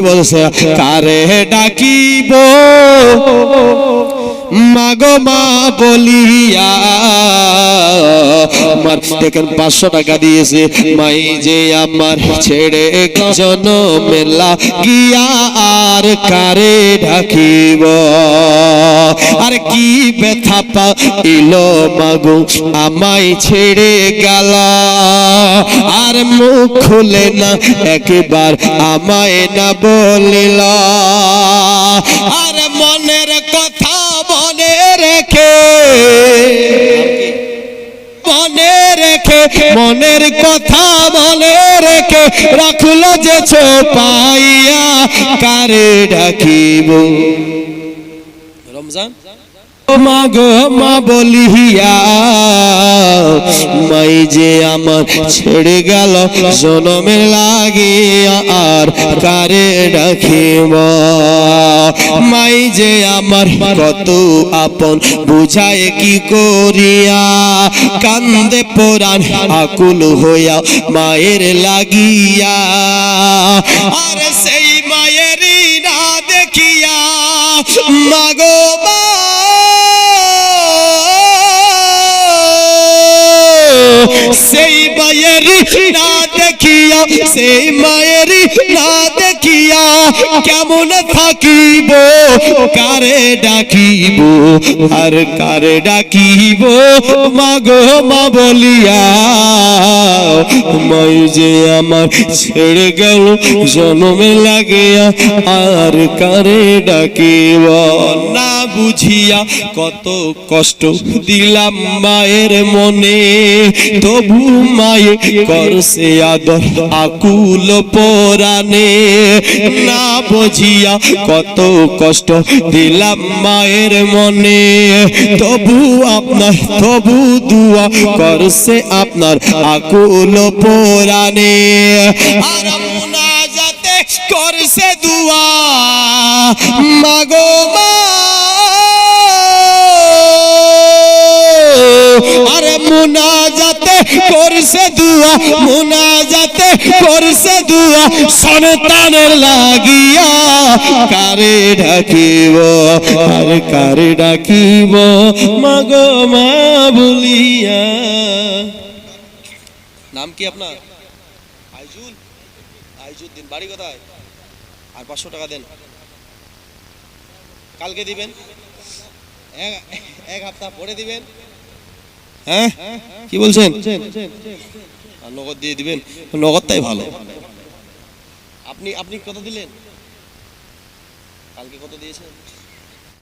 বলছে কারে ডাকিব? মাগো মা বলিয়া, আমার দেখেন পাঁচশো টাকা দিয়েছে। মাই যে আমার ছেড়ে জনমেলা গিয়া আর কারে ডাকিব আর কি ব্যথা পাইল মাগো, আমায় ছেড়ে গেল। আর মুখ খুলে না, একবার আমায় না বলিল। আর মনের কথা রেখে। মনে রেখে মনের কথা মনে রেখে রাখল যে পাইয়া কারে ডাকিব? রমজান? মা মা বলিয়া, মাই যে আমার ছেড়ে গেল জনমে লাগিয়া আর কারে রাখিব মাই যে আমার কত আপন, বুঝায় কি করিয়া? কান্দে পোরান আকুল হইয়া মায়ের লাগিয়া। আর সেই মায়েরই না দেখিয়া, মাগো মা সেই মায়েরই না দেখিয়া, সেই মায়েরই না দেখিয়া কেমন থাকিব? কারে ডাকিব? আর কারে ডাকিব? মাগো, মা বলিয়া, মাই যে আমার ছেড়ে গেল, জন্মে লাগিয়া, আর কারে ডাকিব? না বুঝিয়া কত কষ্ট দিলাম মায়ের মনে, তবু মায়ে করছে আদর আকুল না কত কষ্ট দিলাম মায়ের মনে। তবু আপনার, তবু দুয়া করছে আপনার আকুল পরাণে। মুনাজাতে করছে দুয়া, মাগো মা। আরে মুনাজাতে করছে দুয়া, মুনাজাতে করছে দুয়া, সন্তানের লাগিয়া কারে ডাকিব, আর কারে ডাকিব মাগো মা বলিয়া। নাম কি আপনার? আইজুল। আইজুল দিন, বাড়ি কোথায়? আর পাঁচশো টাকা দেন। কালকে দিবেন? এক এক হপ্তাহ পরে দিবেন। হ্যাঁ? কি বলছেন? নগদ দিয়ে দিবেন? নগদটাই ভালো। আপনি আপনি কত দিলেন? কালকে কত দিয়েছেন?